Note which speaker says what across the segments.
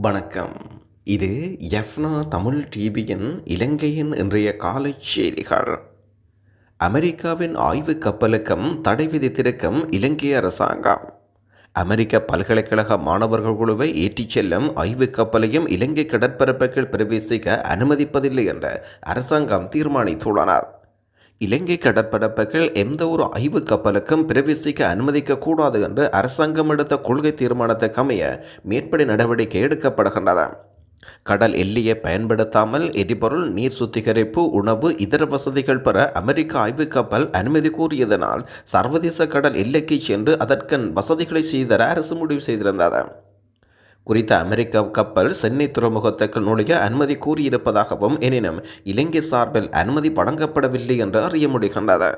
Speaker 1: வணக்கம். இது எஃப்னா தமிழ் டிவியின் இலங்கையின் இன்றைய காலை செய்திகள். அமெரிக்காவின் ஆய்வு கப்பலுக்கும் தடை விதித்திருக்கும் இலங்கை அரசாங்கம். அமெரிக்க பல்கலைக்கழக மாணவர்கள் குழுவை ஏற்றிச் செல்லும் ஆய்வு கப்பலையும் இலங்கை கடற்பரப்புகள் பிரவேசிக்க அனுமதிப்பதில்லை என்று அரசாங்கம் தீர்மானித்துள்ளனர். இலங்கை கடற்படப்புகள் எந்த ஒரு ஆய்வு கப்பலுக்கும் பிரவேசிக்க அனுமதிக்க கூடாது என்று அரசாங்கம் எடுத்த கொள்கை தீர்மானத்துக்கு அமைய மேற்படி நடவடிக்கை எடுக்கப்படுகின்றது. கடல் எல்லையை பயன்படுத்தாமல் எரிபொருள் நீர் சுத்திகரிப்பு உணவு இதர வசதிகள் பெற அமெரிக்க ஆய்வு கப்பல் அனுமதி கோரியதனால் சர்வதேச கடல் எல்லைக்கு சென்று அதற்கன் வசதிகளை செய்தர அரசு முடிவு செய்திருந்தது. குறித்த அமெரிக்க கப்பல் சென்னை துறைமுகத்துக்கு நுழைய அனுமதி கூறியிருப்பதாகவும் எனினும் இலங்கை சார்பில் அனுமதி வழங்கப்படவில்லை என்று அறிய முடிகின்றது.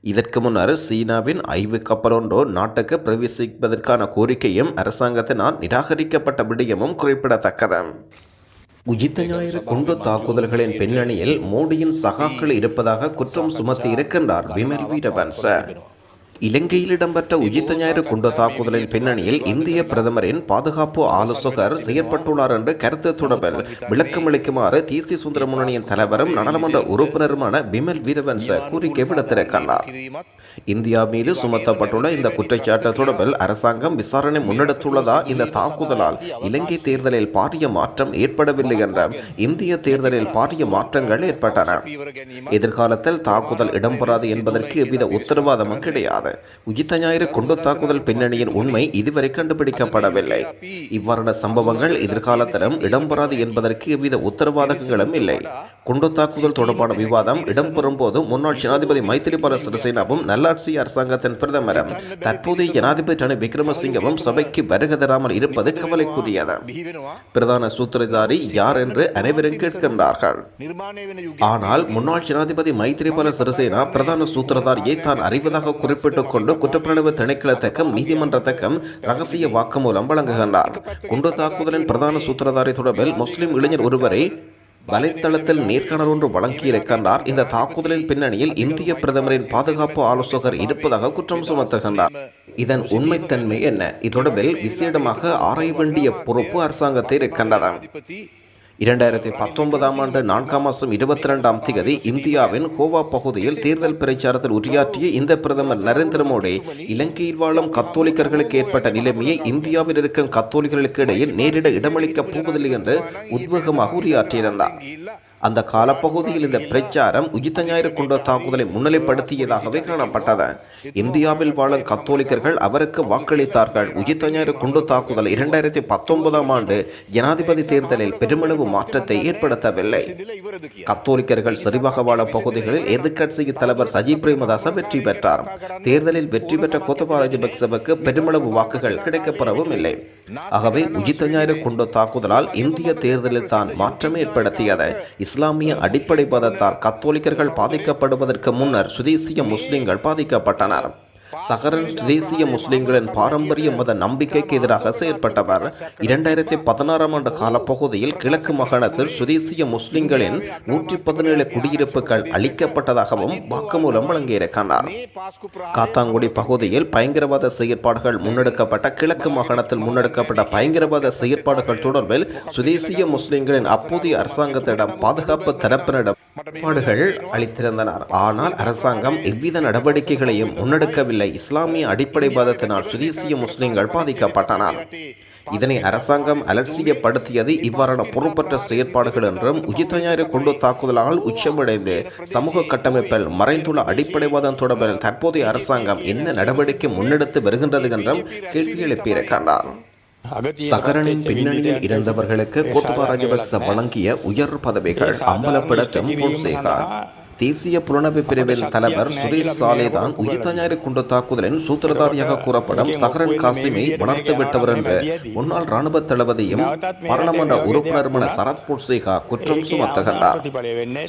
Speaker 1: இதற்கு முன்னர் சீனாவின் ஐவு கப்பல் நாட்டுக்கு பிரவேசிப்பதற்கான கோரிக்கையும் அரசாங்கத்தினால் நிராகரிக்கப்பட்ட விடயமும் குறிப்பிடத்தக்கது. உயிர்த்த ஞாயிறு குண்டு தாக்குதல்களின் பின்னணியில் மோடியின் சகாக்கள் இருப்பதாக குற்றம் சுமத்தி இருக்கின்றார் விமல் வீரவன்ச. இலங்கையில் இடம்பெற்ற உயிர்த்த ஞாயிறு குண்டு தாக்குதலின் பின்னணியில் இந்திய பிரதமரின் பாதுகாப்பு ஆலோசகர் செயற்பட்டுள்ளார் என்று கருத்து தொடர்பில் விளக்கமளிக்குமாறு தேசிய சுந்தர முன்னணியின் தலைவரும் நாடாளுமன்ற உறுப்பினருமான பிமல் வீரவன்ச கோரிக்கை விடுத்திருக்கிறார். இந்தியா மீது சுமத்தப்பட்டுள்ள இந்த குற்றச்சாட்டு தொடர்பில் அரசாங்கம் விசாரணை முன்னெடுத்துள்ளதா? இந்த தாக்குதலால் இலங்கை தேர்தலில் பாரிய மாற்றம் ஏற்படவில்லை என்ற இந்திய தேர்தலில் பாரிய மாற்றங்கள் ஏற்பட்டன. எதிர்காலத்தில் தாக்குதல் இடம்பெறாது என்பதற்கு எவ்வித உத்தரவாதமும் கிடையாது. உயிர்த்த ஞாயிறு குண்டு தாக்குதல் பின்னணியின் உண்மை இதுவரை கண்டுபிடிக்கப்படவில்லை. இவ்வாறான சம்பவங்கள் எதிர்காலத்திலும் இடம்பெறாது என்பதற்கு எவ்வித உத்தரவாதங்களும் இல்லை. குண்டு தாக்குதல் தொடர்பான விவாதம் இடம்பெறும் போது முன்னாள் ஜனாதிபதி மைத்திரிபால சிறிசேனாவும் நல்லாட்சி அரசாங்கத்தின் பிரதமரும் தற்போதைய ஜனாதிபதி ரணில் விக்ரமசிங்கவும் சபைக்கு வருக தராமல் இருப்பது கவலைக்குரியது. பிரதான சூத்திரதாரி யார் என்று அனைவரும் கேட்கின்றார்கள். ஆனால் முன்னாள் ஜனாதிபதி மைத்திரிபால சிறிசேனா பிரதான சூத்திரதாரியை தான் அறிவதாக குறிப்பிட்டுக் கொண்டு குற்றப்புலனாய்வு திணைக்களத்துக்கும் நீதிமன்றத்துக்கும் ரகசிய வாக்குமூலம் வழங்குகின்றார். குண்டு தாக்குதலின் பிரதான சூத்திரதாரி தொடர்பில் முஸ்லிம் இளைஞர் ஒருவரை வலைத்தளத்தில் நேர்காணல் ஒன்று வழங்கியிருக்கின்றார் இந்த தாக்குதலின் பின்னணியில் இந்திய பிரதமரின் பாதுகாப்பு ஆலோசகர் இருப்பதாக குற்றம் சுமத்துகின்றார். இதன் உண்மைத்தன்மை என்ன? இதொடர்பில் விசேடமாக ஆராய வேண்டிய பொறுப்பு அரசாங்கத்தை இருக்கின்றது. இரண்டாயிரத்தி பத்தொன்பதாம் ஆண்டு நான்காம் மாதம் இருபத்தி ரெண்டாம் திகதி இந்தியாவின் கோவா பகுதியில் தேர்தல் பிரச்சாரத்தில் உரையாற்றிய இந்த பிரதமர் நரேந்திர மோடி இலங்கையில் வாழும் கத்தோலிக்கர்களுக்கு ஏற்பட்ட நிலைமையை இந்தியாவில் இருக்கும் கத்தோலிக்கர்களுக்கு இடையில் நேரிட இடமளிக்கப் போவதில்லை என்று உத்வேகமாக உரையாற்றியிருந்தார். அந்த காலப்பகுதியில் இந்த பிரச்சாரம் உயிர்த்த ஞாயிறு கொண்ட தாக்குதலை முன்னிலைப்படுத்தியதாகவே காணப்பட்டது. இந்தியாவில் வாழும் கத்தோலிக்கர்கள் அவருக்கு வாக்களித்தார்கள். உயிர்த்த ஞாயிறு குண்டு தாக்குதல் இரண்டாயிரத்தி பத்தொன்பதாம் ஆண்டு ஜனாதிபதி தேர்தலில் பெருமளவு மாற்றத்தை ஏற்படுத்தவில்லை. கத்தோலிக்கர்கள் செறிவாக வாழும் பகுதிகளில் எதிர்கட்சியின் தலைவர் சஜி பிரேமதாச வெற்றி பெற்றார். தேர்தலில் வெற்றி பெற்ற கோத்தபா ராஜபக்சவுக்கு பெருமளவு வாக்குகள் கிடைக்கப்பெறவும் இல்லை. ஆகவே உயிர்த்த ஞாயிறு குண்டு தாக்குதலால் இந்திய தேர்தலில் தான் மாற்றம் ஏற்படுத்தியது. இஸ்லாமிய அடிப்படை பதத்தால் கத்தோலிக்கர்கள் பாதிக்கப்படுவதற்கு முன்னர் சுதேசிய முஸ்லிம்கள் பாதிக்கப்பட்டனர். சஹரன் சுதேசிய முஸ்லிம்களின் பாரம்பரிய மத நம்பிக்கைக்கு எதிராக செயற்பட்டவர். இரண்டாயிரத்தி பதினாறாம் ஆண்டு காலப்பகுதியில் கிழக்கு மாகாணத்தில் சுதேசிய முஸ்லிம்களின் நூற்றி பதினேழு குடியிருப்புகள் அளிக்கப்பட்டதாகவும் வாக்குமூலம் வழங்கியிருக்கிறார். காத்தாங்குடி பகுதியில் பயங்கரவாத செயற்பாடுகள் முன்னெடுக்கப்பட்ட கிழக்கு மாகாணத்தில் முன்னெடுக்கப்பட்ட பயங்கரவாத செயற்பாடுகள் தொடர்பில் சுதேசிய முஸ்லிம்களின் அப்போதைய அரசாங்கத்திடம் பாதுகாப்பு தரப்பினரிடம் அளித்திருந்தனர். ஆனால் அரசாங்கம் எவ்வித நடவடிக்கைகளையும் முன்னெடுக்கவில்லை. இஸ்லாமிய அடிப்படை வாதத்தினால் சுதேசிய முஸ்லிம்கள் பாதிக்கப்பட்டனர். இதனை அரசாங்கம் அலட்சியப்படுத்தியது இவ்வாறான பொறுப்பற்ற செயற்பாடுகள் என்றும் உயிர்த்த கொண்டு தாக்குதலால் உச்சமடைந்து சமூக கட்டமைப்பில் மறைந்துள்ள அடிப்படைவாதம் தொடர்பில் தற்போதைய அரசாங்கம் என்ன நடவடிக்கை முன்னெடுத்து வருகின்றது என்றும் கேள்வி எழுப்பியிருக்கின்றார் சகரனின் பின்னணியில் இருந்தவர்களுக்கு கோத்தபா ராஜபக்ச வழங்கிய உயர் பதவிகள் அம்பலப்பட தெம்போன் பொன்சேகா. தேசிய புலனமை பிரிவின் தலைவர் சுரேஷ் சாலே தான் உயிர்த்த ஞாயிறு குண்டு தாக்குதலின் சூத்திரதாரியாக கூறப்படும் சஹரன் காசிமை வளர்த்து விட்டவர் என்று முன்னாள் ராணுவ தளபதியும் பாராளுமன்ற உறுப்பினருமான சரத் பொன்சேகா குற்றம் சுமத்துகின்றார்.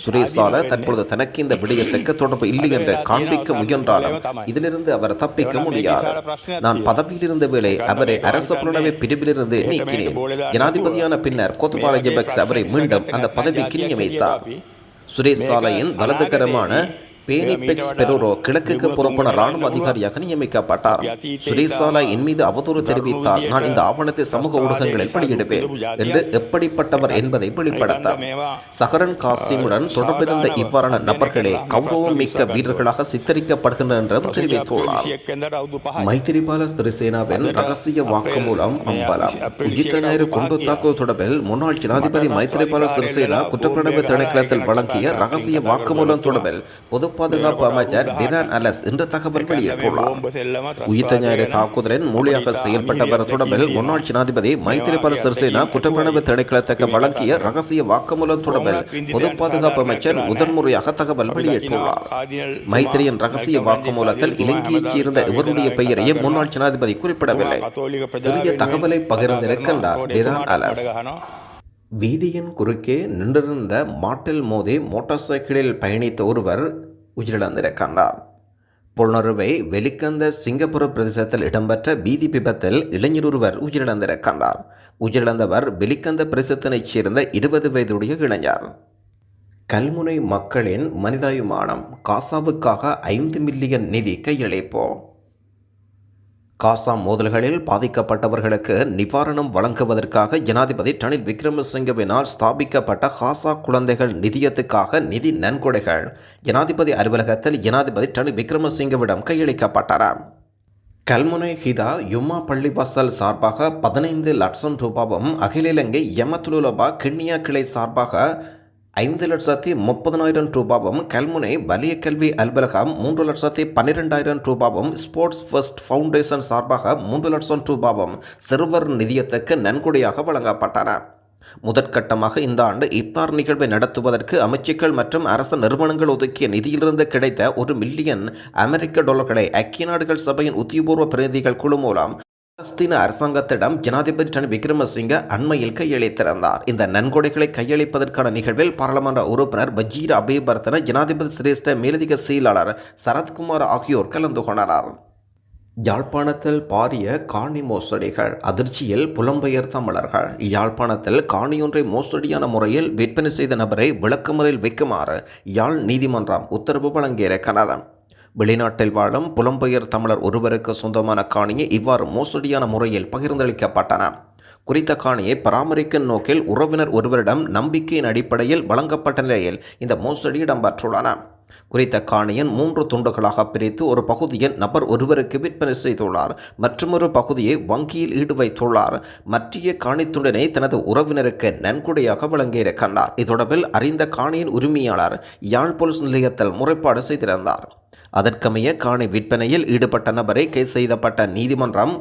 Speaker 1: சுரேஷ் சாலே தற்பொழுது தனக்கு இந்த விடயத்துக்கு தொடர்பு இல்லை என்று காண்பிக்க முயன்றாலும் இதிலிருந்து அவர் தப்பிக்க முடியாது. நான் பதவியில் இருந்த வேளை அவரை அரச புலனமை பிரிவிலிருந்து நீக்கினேன். ஜனாதிபதியான பின்னர் கோத்தபா ராஜபக்ச அவரை மீண்டும் அந்த பதவிக்கு நியமித்தார் சுரேஷ் சாலையின் வலதுகரமான பேனி பெக்ஸ் பெரோரோ கிழக்குக்கு புறப்பட ராணுவ அதிகாரியாக நியமிக்கப்பட்டார். சுரேசாலா என் மீது அவதூறு தெரிவித்தால் நான் இந்த ஆவணத்தை சமூக ஊடகங்களில் வெளியிடுவேன் என்று எப்படிப்பட்டவர் என்பதை வெளிப்படுத்த சஹரன் காசிமுடன் தொடர்பிருந்த இவ்வாறான நபர்களே கௌரவம் மிக்க வீரர்களாக சித்தரிக்கப்படுகின்றனர் என்றும் தெரிவித்துள்ளார். மைத்திரிபால சிறிசேனாவின் ரகசிய வாக்குமூலம் அம்பலம். ஞாயிறு குண்டு தாக்குதல் தொடர்பில் முன்னாள் ஜனாதிபதி மைத்திரிபால சிறிசேனா குற்றப்புலனாய்வு திணைக்களத்தில் வழங்கிய ரகசிய வாக்குமூலம் தொடர்பில் பொது பாதுகாப்பு அமைச்சர் டிரான் அலஸ் இன்று தகவல் வெளியிட்டுள்ளார். உயிர்த்த ஞாயிறு தாக்குதலின் மூலியாக செயல்பட்டவர் தொடர்பில் முன்னாள் ஜனாதிபதி மைத்திரிபால சிறிசேனா குற்றப்புலனாய்வு திணைக்களத்துக்கு வழங்கிய ரகசிய வாக்குமூலம் தொடர்பில் பொது பாதுகாப்பு அமைச்சர் முதன்முறையாக தகவல் வெளியிட்டுள்ளார். மைத்திரியின் ரகசிய வாக்குமூலத்தில் இலங்கையைச் சேர்ந்த இவருடைய பெயரையும் முன்னாள் ஜனாதிபதி குறிப்பிடவில்லை. சிறிய தகவலை பகிர்ந்திருக்கின்றார் டிரான் அலஸ். வீதியின் குறுக்கே நின்றிருந்த மாட்டில் மோதி மோட்டார் சைக்கிளில் பயணித்த ஒருவர் உயிரிழந்திருக்கின்றார் புலனறுவை வெலிக்கந்த சிங்கப்பூர் பிரதேசத்தில் இடம்பெற்ற பீதி விபத்தில் இளைஞர் ஒருவர் உயிரிழந்திருக்கின்றார் உயிரிழந்தவர் வெலிக்கந்த பிரதேசத்தினைச் சேர்ந்த இருபது வயதுடைய இளைஞர். கல்முனை மக்களின் மனிதாயுமானம் காசாவுக்காக ஐந்து மில்லியன் நிதி கையளிப்போம். காசா மோதல்களில் பாதிக்கப்பட்டவர்களுக்கு நிவாரணம் வழங்குவதற்காக ஜனாதிபதி ரணில் விக்ரமசிங்கவினால் ஸ்தாபிக்கப்பட்ட காசா குழந்தைகள் நிதியத்துக்காக நிதி நன்கொடைகள். ஜனாதிபதி அலுவலகத்தில் ஜனாதிபதி ரணில் விக்ரமசிங்கவிடம் கையளிக்கப்பட்டன. கல்முனை ஹிதா யும்மா பள்ளிவாசல் சார்பாக பதினைந்து லட்சம் ரூபாவும் அகில இலங்கை யமத்துலுலபா கிண்ணியா கிளை சார்பாக ஐந்து லட்சத்தி முப்பதனாயிரம் ரூபாவும் கல்முனை வலிய கல்வி அலுவலகம் மூன்று லட்சத்தி பன்னிரெண்டாயிரம் ரூபாவும் ஸ்போர்ட்ஸ் ஃபர்ஸ்ட் ஃபவுண்டேஷன் சார்பாக மூன்று லட்சம் ரூபாவும் சிறுவர் நிதியத்துக்கு நன்கொடையாக வழங்கப்பட்டன. முதற்கட்டமாக இந்த ஆண்டு இப்தார் நிகழ்வை நடத்துவதற்கு அமைச்சுக்கள் மற்றும் அரசு நிறுவனங்கள் ஒதுக்கிய நிதியிலிருந்து கிடைத்த ஒரு மில்லியன் அமெரிக்க டாலர்களை ஐக்கிய நாடுகள் சபையின் உத்தியபூர்வ பிரதிநிதிகள் குழு மூலம் பாலஸ்தீன அரசாங்கத்திடம் ஜனாதிபதி டன் விக்ரமசிங்க அண்மையில் கையளித்திருந்தார். இந்த நன்கொடைகளை கையளிப்பதற்கான நிகழ்வில் பாராளுமன்ற உறுப்பினர் வஜீர் அபேபர்தன ஜனாதிபதி சிரேஷ்ட மேலதிக செயலாளர் சரத்குமார் ஆகியோர் கலந்து கொண்டனர். யாழ்ப்பாணத்தில் பாரிய காணி மோசடிகள் அதிர்ச்சியில் புலம்பெயர் தமிழர்கள். யாழ்ப்பாணத்தில் காணியொன்றை மோசடியான முறையில் விற்பனை செய்த நபரை விளக்குமுறையில் வைக்குமாறு யாழ் நீதிமன்றம் உத்தரவு வழங்கியிருக்கிறது. வெளிநாட்டில் வாழும் புலம்பெயர் தமிழர் ஒருவருக்கு சொந்தமான காணியை இவ்வாறு மோசடியான முறையில் பகிர்ந்தளிக்கப்பட்டன. குறித்த காணியை பராமரிக்கும் நோக்கில் உறவினர் ஒருவரிடம் நம்பிக்கையின் அடிப்படையில் வழங்கப்பட்ட நிலையில் இந்த மோசடி இடம்பெற்றுள்ளன. குறித்த காணியின் மூன்று துண்டுகளாக பிரித்து ஒரு பகுதியை நபர் ஒருவருக்கு விற்பனை செய்துள்ளார். மற்றொரு பகுதியை வங்கியில் ஈடு வைத்துள்ளார். மற்றிய காணித்துண்டனை தனது உறவினருக்கு நன்கொடையாக வழங்கியிருக்கின்றார். இதொடர்பில் அறிந்த காணியின் உரிமையாளர் யாழ் போலீஸ் நிலையத்தில் முறைப்பாடு செய்திருந்தார். அதற்கமைய காணி விற்பனையில் ஈடுபட்ட நபரை கைது செய்யப்பட்ட நீதிமன்றம்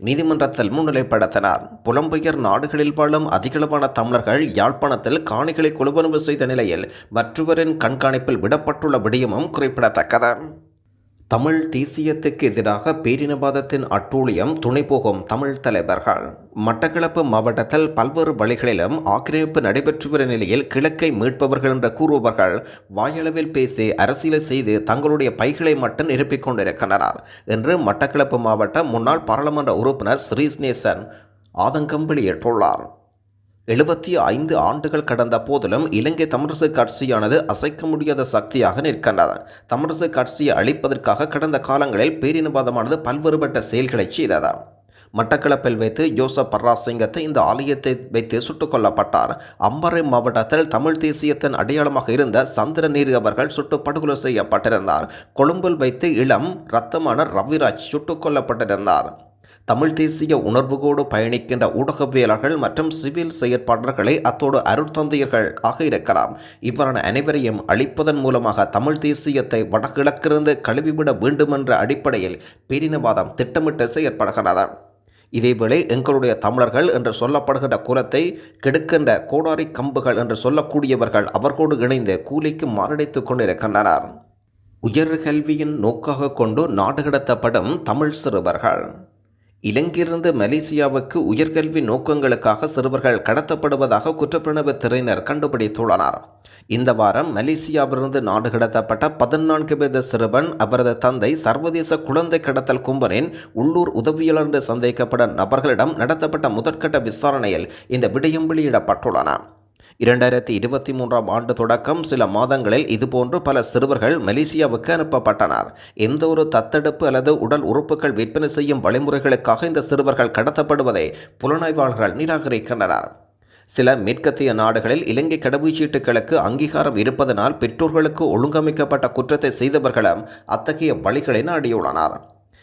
Speaker 1: நீதிமன்றத்தில் முன்னிலைப்படுத்தினார். புலம்பெயர் நாடுகளில் வாழும் அதிகளவான தமிழர்கள் யாழ்ப்பாணத்தில் காணிகளை கொள்வனவு செய்த நிலையில் மற்றவரின் கண்காணிப்பில் விடப்பட்டுள்ள விடயமும் குறிப்பிடத்தக்கது. தமிழ் தேசியத்துக்கு எதிராக பேரினவாதத்தின் அட்டூழியம் துணை போகும் தமிழ் தலைவர்கள். மட்டக்களப்பு மாவட்டத்தில் பல்வேறு வழிகளிலும் ஆக்கிரமிப்பு நடைபெற்று வரும் நிலையில் கிழக்கை மீட்பவர்கள் என்று கூறுபவர்கள் வாயளவில் பேசி அரசியல் செய்து தங்களுடைய பைகளை மட்டும் நிரப்பிக் கொண்டிருக்கின்றனர் என்று மட்டக்களப்பு மாவட்ட முன்னாள் பாராளுமன்ற உறுப்பினர் ஸ்ரீஸ்நேசன் ஆதங்கம் வெளியிட்டுள்ளார். எழுபத்தி ஐந்து ஆண்டுகள் கடந்த போதிலும் இலங்கை தமிழரசு கட்சியானது அசைக்க முடியாத சக்தியாக நிற்கின்றது. தமிழரசு கட்சியை அழிப்பதற்காக கடந்த காலங்களில் பேரினவாதமானது பல்வேறுபட்ட செயல்களை செய்தது. மட்டக்களப்பில் வைத்து ஜோசப் பர்ராசிங்கத்தை இந்த ஆலயத்தை வைத்து சுட்டுக் கொல்லப்பட்டார். அம்பரை மாவட்டத்தில் தமிழ் தேசியத்தின் அடையாளமாக இருந்த சந்திரநீர் அவர்கள் சுட்டு படுகொலை செய்யப்பட்டிருந்தார். கொழும்பில் வைத்து இளம் இரத்தமான ரவிராஜ் சுட்டுக் கொல்லப்பட்டிருந்தார். தமிழ் தேசிய உணர்வுகோடு பயணிக்கின்ற ஊடகவியலாளர்கள் மற்றும் சிவில் செயற்பாளர்களை அத்தோடு அருட்தந்தையர்கள் ஆக இருக்கலாம். இவ்வாறான அனைவரையும் அழிப்பதன் மூலமாக தமிழ் தேசியத்தை வடகிழக்கிலிருந்து கழுவிவிட வேண்டுமென்ற அடிப்படையில் பேரினவாதம் திட்டமிட்டு செயற்படுகிறது இதேவேளை எங்களுடைய தமிழர்கள் என்று சொல்லப்படுகின்ற குலத்தை கெடுக்கின்ற கோடாரி கம்புகள் என்று சொல்லக்கூடியவர்கள் அவர்களோடு இணைந்து கூலிக்கு மாரடைத்துக் கொண்டிருக்கின்றனர். உயர்கல்வியின் நோக்காக கொண்டு நாடு கடத்தப்படும் தமிழ் சிறுவர்கள். இலங்கையிலிருந்து மலேசியாவுக்கு உயர்கல்வி நோக்கங்களுக்காக சிறுவர்கள் கடத்தப்படுவதாக குற்றப்புலனாய்வு துறையினர் கண்டுபிடித்துள்ளனர். இந்த வாரம் மலேசியாவிலிருந்து நாடு கடத்தப்பட்ட பதினான்கு வயது சிறுவன் அவரது தந்தை சர்வதேச குழந்தை கடத்தல் கும்பலின் உள்ளூர் உதவியாளர் என்று சந்தேகிக்கப்பட்ட நபர்களிடம் நடத்தப்பட்ட முதற்கட்ட விசாரணையில் இந்த விடயம் வெளியிடப்பட்டுள்ளன. இரண்டாயிரத்தி இருபத்தி மூன்றாம் ஆண்டு தொடக்கம் சில மாதங்களில் இதுபோன்று பல சிறுவர்கள் மலேசியாவுக்கு அனுப்பப்பட்டனர். எந்த ஒரு தத்தெடுப்பு அல்லது உடல் உறுப்புகள் விற்பனை செய்யும் வழிமுறைகளுக்காக இந்த சிறுவர்கள் கடத்தப்படுவதை புலனாய்வாளர்கள் நிராகரிக்கின்றனர். சில மேற்கத்திய நாடுகளில் இலங்கை கடவுச்சீட்டுகளுக்கு அங்கீகாரம் இருப்பதனால் பெற்றோர்களுக்கு ஒழுங்கமைக்கப்பட்ட குற்றத்தை செய்தவர்களும் அத்தகைய வழிகளை நாடியுள்ளனர்.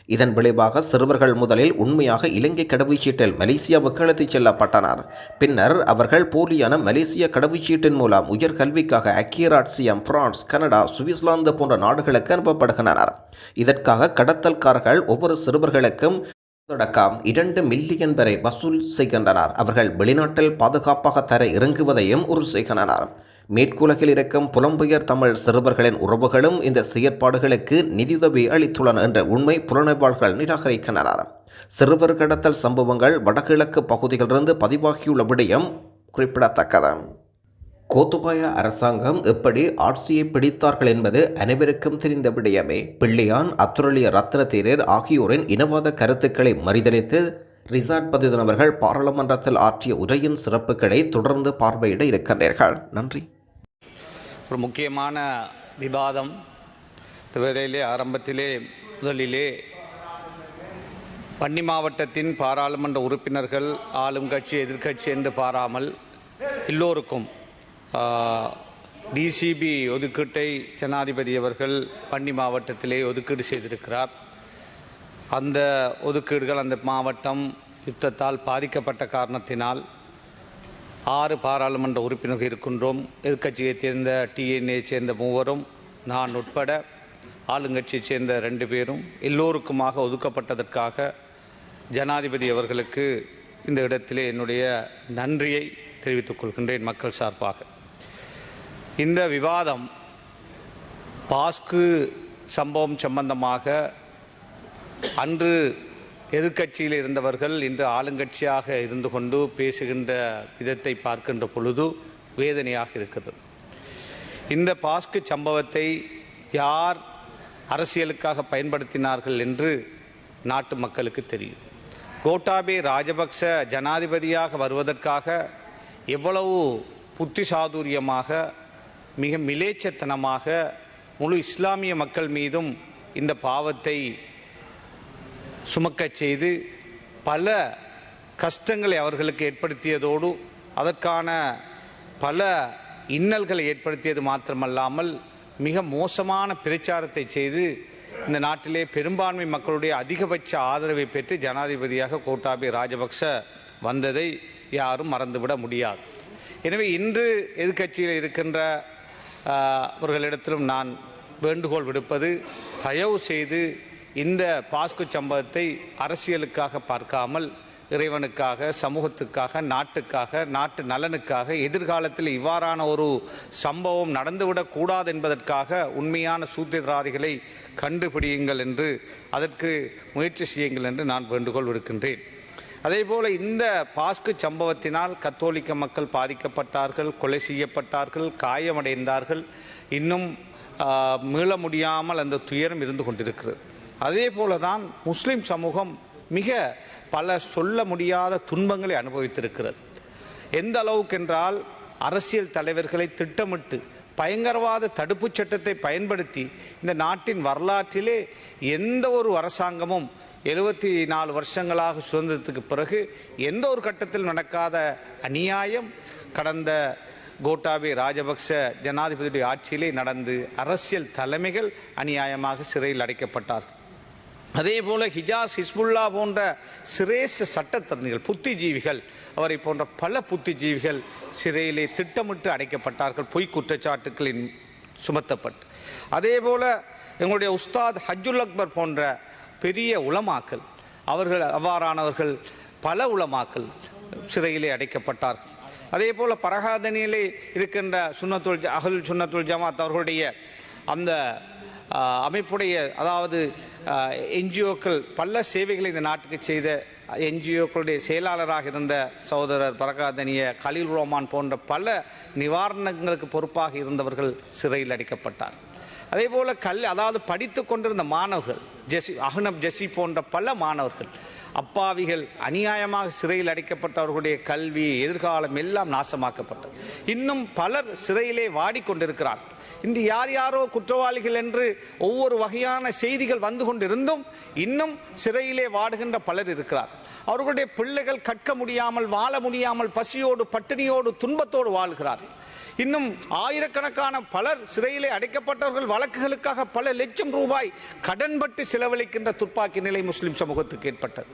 Speaker 1: இதன் விளைவாக சிறுவர்கள் முதலில் உண்மையாக இலங்கை கடவுச்சீட்டில் மலேசியாவுக்கு அழைத்துச் செல்லப்பட்டனர். பின்னர் அவர்கள் போலியான மலேசிய கடவுச்சீட்டின் மூலம் உயர்கல்விக்காக அக்கியராட்சியம் பிரான்ஸ் கனடா சுவிட்சர்லாந்து போன்ற நாடுகளுக்கு அனுப்பப்படுகின்றனர். இதற்காக கடத்தல்காரர்கள் ஒவ்வொரு சிறுவர்களுக்கும் தொடக்கம் இரண்டு மில்லியன் வரை வசூல் செய்கின்றனர். அவர்கள் வெளிநாட்டில் பாதுகாப்பாக தர இறங்குவதையும் உறுதி செய்கின்றனர். மேற்குலகில் இருக்கும் புலம்பெயர் தமிழ் சிறுவர்களின் உறவுகளும் இந்த செயற்பாடுகளுக்கு நிதியுதவி அளித்துள்ளன என்ற உண்மை புலனாய்வாளர்கள் நிராகரிக்கின்றனர். சிறுவர் கடத்தல் சம்பவங்கள் வடகிழக்கு பகுதிகளிலிருந்து பதிவாகியுள்ள விடயம் குறிப்பிடத்தக்கது. கோத்துபாய அரசாங்கம் எப்படி ஆட்சியை பிடித்தார்கள் என்பது அனைவருக்கும் தெரிந்த விடயமே. பிள்ளையான் அத்துரலிய ரத்னதீரர் ஆகியோரின் இனவாத கருத்துக்களை மறிதளித்து ரிசார்ட் பதிதன் அவர்கள் பாராளுமன்றத்தில் ஆற்றிய உரையின் சிறப்புகளை தொடர்ந்து பார்வையிட இருக்கின்றீர்கள். நன்றி.
Speaker 2: ஒரு முக்கியமான விவாதம். இந்த ஆரம்பத்திலே முதலிலே வன்னி மாவட்டத்தின் பாராளுமன்ற உறுப்பினர்கள் ஆளும் கட்சி எதிர்க்கட்சி என்று பாராமல் எல்லோருக்கும் டிசிபி ஒதுக்கீட்டை ஜனாதிபதி அவர்கள் பன்னி மாவட்டத்திலே ஒதுக்கீடு செய்திருக்கிறார். அந்த ஒதுக்கீடுகள் அந்த மாவட்டம் யுத்தத்தால் பாதிக்கப்பட்ட காரணத்தினால் ஆறு பாராளுமன்ற உறுப்பினர்கள் இருக்கின்றோம். எதிர்க்கட்சியைச் சேர்ந்த டிஎன்ஏ சேர்ந்த மூவரும் நான் உட்பட ஆளுங்கட்சியைச் சேர்ந்த ரெண்டு பேரும் எல்லோருக்குமாக ஒதுக்கப்பட்டதற்காக ஜனாதிபதி அவர்களுக்கு இந்த இடத்திலே என்னுடைய நன்றியை தெரிவித்துக் கொள்கின்றேன் மக்கள் சார்பாக. இந்த விவாதம் பாஸ்கு சம்பவம் சம்பந்தமாக அன்று எதிர்க்கட்சியில் இருந்தவர்கள் இன்று ஆளுங்கட்சியாக இருந்து கொண்டு பேசுகின்ற விதத்தை பார்க்கின்ற பொழுது வேதனையாக இருக்கிறது. இந்த பாஸ்கு சம்பவத்தை யார் அரசியலுக்காக பயன்படுத்தினார்கள் என்று நாட்டு மக்களுக்கு தெரியும். கோட்டாபே ராஜபக்ச ஜனாதிபதியாக வருவதற்காக எவ்வளவு புத்தி சாதுரியமாக மிக மிலேச்சத்தனமாக முழு இஸ்லாமிய மக்கள் மீதும் இந்த பாவத்தை சுமக்கச் செய்து பல கஷ்டங்களை அவர்களுக்கு ஏற்படுத்தியதோடு அதற்கான பல இன்னல்களை ஏற்படுத்தியது மாத்திரமல்லாமல் மிக மோசமான பிரச்சாரத்தை செய்து இந்த நாட்டிலே பெரும்பான்மை மக்களுடைய அதிகபட்ச ஆதரவை பெற்று ஜனாதிபதியாக கோட்டாபி ராஜபக்ச வந்ததை யாரும் மறந்துவிட முடியாது. எனவே இன்று எதிர்க்கட்சியில் இருக்கின்ற அவர்களிடத்திலும் நான் வேண்டுகோள் விடுப்பது தயவு செய்து இந்த பாஸ்கு சம்பவத்தை அரசியலுக்காக பார்க்காமல் இறைவனுக்காக சமூகத்துக்காக நாட்டுக்காக நாட்டு நலனுக்காக எதிர்காலத்தில் இவ்வாறான ஒரு சம்பவம் நடந்துவிடக்கூடாது என்பதற்காக உண்மையான சூத்திரதாரிகளை கண்டுபிடியுங்கள் என்று அதற்கு முயற்சி செய்யுங்கள் என்று நான் வேண்டுகோள் விடுக்கின்றேன். அதேபோல இந்த பாஸ்கு சம்பவத்தினால் கத்தோலிக்க மக்கள் பாதிக்கப்பட்டார்கள் கொலை செய்யப்பட்டார்கள் காயமடைந்தார்கள். இன்னும் மீள முடியாமல் அந்த துயரம் இருந்து கொண்டிருக்கிறது. அதே போல தான் முஸ்லிம் சமூகம் மிக பல சொல்ல முடியாத துன்பங்களை அனுபவித்திருக்கிறது. எந்த அளவுக்கு என்றால் அரசியல் தலைவர்களை திட்டமிட்டு பயங்கரவாத தடுப்புச் சட்டத்தை பயன்படுத்தி இந்த நாட்டின் வரலாற்றிலே எந்த ஒரு அரசாங்கமும் எழுபத்தி நாலு வருஷங்களாக சுதந்திரத்துக்கு பிறகு எந்த ஒரு கட்டத்தில் நடக்காத அநியாயம் கடந்த கோட்டாபே ராஜபக்ச ஜனாதிபதியுடைய ஆட்சியிலே நடந்து அரசியல் தலைமைகள் அநியாயமாக சிறையில் அடைக்கப்பட்டார்கள். அதே போல் ஹிஜாஸ் ஹிஸ்புல்லா போன்ற சிரேச சட்டத்தரணிகள் புத்திஜீவிகள் அவரை போன்ற பல புத்திஜீவிகள் சிறையிலே திட்டமிட்டு அடைக்கப்பட்டார்கள் பொய் குற்றச்சாட்டுகளின் சுமத்தப்பட்டு. அதே போல் எங்களுடைய உஸ்தாத் ஹஜ்ஜுல் அக்பர் போன்ற பெரிய உலமாக்கள் அவர்கள் அவ்வாறானவர்கள் பல உலமாக்கள் சிறையிலே அடைக்கப்பட்டார்கள். அதே போல் பரகாதனியிலே இருக்கின்ற சுன்னத்துல் ஜ- சுன்னத்துல் ஜமாத் அவர்களுடைய அந்த அமைப்புடைய அதாவது என்ஜிஓக்கள் பல சேவைகளை இந்த நாட்டுக்கு செய்த என்ஜிஓக்களுடைய செயலாளராக இருந்த சகோதரர் பரகாதனிய கலீல் ரோமான் போன்ற பல நிவாரணங்களுக்கு பொறுப்பாக இருந்தவர்கள் சிறையில் அடைக்கப்பட்டார். அதே போல் கல் அதாவது படித்து கொண்டிருந்த மாணவர்கள் ஜெசி அஹ்னப் ஜெசி போன்ற பல மாணவர்கள் அப்பாவிகள் அநியாயமாக சிறையில் அடைக்கப்பட்டவர்களுடைய கல்வி எதிர்காலம் எல்லாம் நாசமாக்கப்பட்டது. இன்னும் பலர் சிறையிலே வாடிக்கொண்டிருக்கிறார். இன்று யார் யாரோ குற்றவாளிகள் என்று ஒவ்வொரு வகையான செய்திகள் வந்து கொண்டிருந்தும் இன்னும் சிறையிலே வாடுகின்ற பலர் இருக்கிறார். அவர்களுடைய பிள்ளைகள் கற்க முடியாமல் வாழ முடியாமல் பசியோடு பட்டினியோடு துன்பத்தோடு வாழ்கிறார்கள். இன்னும் ஆயிரக்கணக்கான பலர் சிறையிலே அடைக்கப்பட்டவர்கள் வழக்குகளுக்காக பல லட்சம் ரூபாய் கடன்பட்டு செலவழிக்கின்ற துப்பாக்கி நிலை முஸ்லிம் சமூகத்துக்கு ஏற்பட்டது.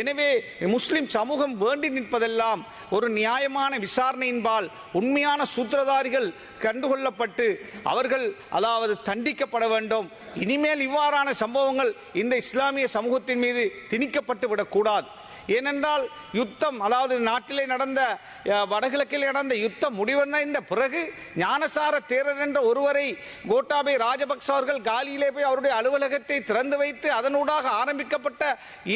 Speaker 2: எனவே முஸ்லிம் சமூகம் வேண்டி நிற்பதெல்லாம் ஒரு நியாயமான விசாரணையின்பால் உண்மையான சூத்திரதாரிகள் கண்டுகொள்ளப்பட்டு அவர்கள் அதாவது தண்டிக்கப்பட வேண்டும். இனிமேல் இவ்வாறான சம்பவங்கள் இந்த இஸ்லாமிய சமூகத்தின் மீது திணிக்கப்பட்டு விடக்கூடாது. ஏனென்றால் யுத்தம் அதாவது நாட்டிலே நடந்த வடகிழக்கில் நடந்த யுத்தம் முடிவடைந்த பிறகு ஞானசார தேரர் என்ற ஒருவரை கோட்டாபை ராஜபக்ச அவர்கள் காலியிலே போய் அவருடைய அலுவலகத்தை திறந்து வைத்து அதனூடாக ஆரம்பிக்கப்பட்ட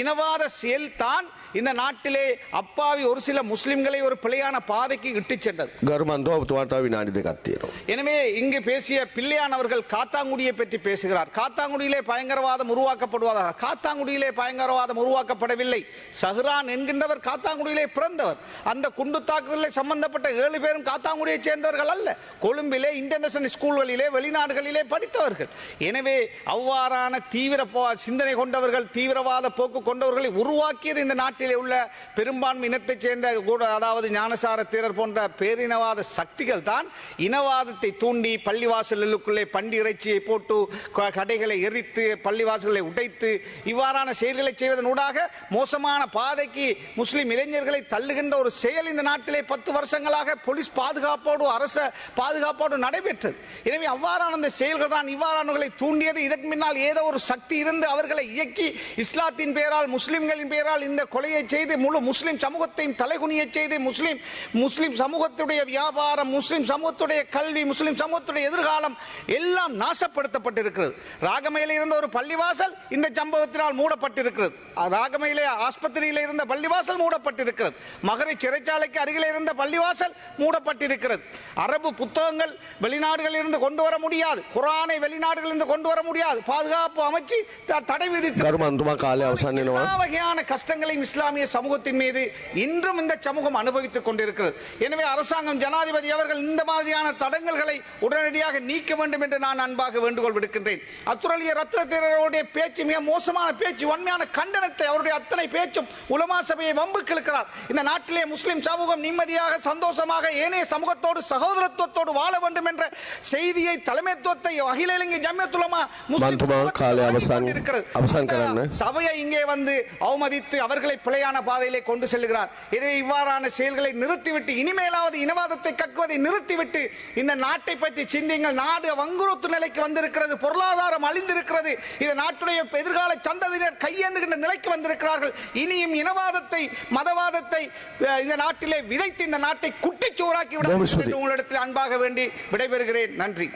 Speaker 2: இனவாத செயல் தான் இந்த நாட்டிலே அப்பாவி ஒரு சில முஸ்லிம்களை ஒரு பிழையான பாதைக்கு இட்டு சென்றது. எனவே இங்கு பேசிய பிள்ளையானவர்கள் காத்தாங்குடியை பற்றி பேசுகிறார். காத்தாங்குடியிலே பயங்கரவாதம் உருவாக்கப்படுவதாக காத்தாங்குடியிலே பயங்கரவாதம் உருவாக்கப்படவில்லை. சக சஹ்ரான் என்கின்றவர் காத்தாங்குடியிலே பிறந்தவர். அந்த குண்டு தாக்குதலில் சம்பந்தப்பட்ட ஏழு பேரும் காத்தாங்குடியைச் சேர்ந்தவர்கள் அல்ல. கொழும்பிலே இன்டர்நேஷனல் ஸ்கூல்களிலே வெளிநாடுகளிலே படித்தவர்கள். எனவே அவ்வாறான தீவிர சிந்தனை கொண்டவர்கள் தீவிரவாத போக்கு கொண்டவர்களை உருவாக்கியது இந்த நாட்டிலே உள்ள பெரும்பான்மை இனத்தைச் சேர்ந்த கூட அதாவது ஞானசார தேரர் போன்ற பேரினவாத சக்திகள் தான் இனவாதத்தை தூண்டி பள்ளிவாசலுக்குள்ளே பண்டி இறைச்சியை போட்டு க- கடைகளை எரித்து பள்ளிவாசல்களை உடைத்து இவ்வாறான செயல்களை செய்வதனூடாக மோசமான பாதைக்கு முஸ்லிம் இளைஞர்களை தள்ளுகின்ற ஒரு செயல் இந்த நாட்டிலே பத்து வருஷங்களாக போலீஸ் பாதுகாப்போடு அரச பாதுகாப்போடு நடைபெற்றது. எனவே அவ்வாறான அந்த செயல்கள் தான் இவ்வாறானவர்களை தூண்டியது. இதற்கு முன்னால் ஏதோ ஒரு சக்தி இருந்து அவர்களை இயக்கி இஸ்லாத்தின் பெயரால் முஸ்லிம்களின் பெயரால் இந்த கொலையை செய்து முழு முஸ்லிம் சமூகத்தையும் தலைகுனிய செய்து முஸ்லிம் முஸ்லிம் சமூகத்துடைய வியாபாரம் முஸ்லிம் சமூகத்துடைய கல்வி முஸ்லிம் சமூகத்துடைய எதிர்காலம் எல்லாம் நாசப்படுத்தப்பட்டிருக்கிறது. ராகமையில இருந்த ஒரு பள்ளிவாசல் இந்த சம்பவத்தினால் மூடப்பட்டிருக்கிறது. ராகமையிலே ஆஸ்பத்திரியிலே இருந்த பள்ளிவாசல் மூடப்பட்டிருக்கிறது. மகரை சிறைச்சாலைக்கு அருகில் இருந்த பள்ளிவாசல் மூடப்பட்டிருக்கிறது. அரபு புத்தகங்கள் வெளிநாடுகளில் கொண்டு வர முடியாது. குரானை வெளிநாடுகளில் கொண்டு வர முடியாது. பாதுகாப்பு அமைச்சு தடை விதித்து வகையான கஷ்டங்களையும் இஸ்லாமிய சமூகத்தின் மீது இன்றும் இந்த சமூகம் அனுபவித்துக் கொண்டிருக்கிறது. எனவே அரசாங்கம் ஜனாதிபதி அவர்கள் இந்த மாதிரியான தடங்கல்களை உடனடியாக நீக்க வேண்டும் என்று நான் அன்பாக வேண்டுகோள் விடுக்கின்றேன். அத்துரலிய ரத்னத்தினருடைய பேச்சு மிக மோசமான பேச்சு உண்மையான கண்டனத்தை அவருடைய அத்தனை பேச்சும் உலமா சபையை வம்புக்கு இழுக்கிறார் இந்த நாட்டிலே முஸ்லிம் சமூகம் நிம்மதியாக சந்தோஷமாக ஏனைய சமூகத்தோடு சகோதரத்துவத்தோடு வாழ வேண்டும் என்ற செய்தியை தலைமைத்துவத்தை அகில இலங்கை. சபையை இங்கே வந்து அவமதித்து அவர்களை பிழையான பாதையிலே கொண்டு செல்கிறார். எனவே இவ்வாறான செயல்களை நிறுத்திவிட்டு இனிமேலாவது இனவாதத்தை கக்குவதை நிறுத்திவிட்டு இந்த நாட்டை பற்றி சிந்திங்கள் நாடு வங்குரோத்து நிலைக்கு வந்திருக்கிறது பொருளாதாரம் அழிந்திருக்கிறது. இந்த நாட்டுடைய எதிர்கால சந்ததியினர் கையேந்துகின்ற நிலைக்கு வந்திருக்கிறார்கள். இனியும் இன்னும் இனவாதத்தை மதவாதத்தை இந்த நாட்டிலே விதைத்து இந்த நாட்டை குட்டிச்சுவராக்கி விட உங்களிடத்தில் அன்பாக வேண்டி விடைபெறுகிறேன். நன்றி.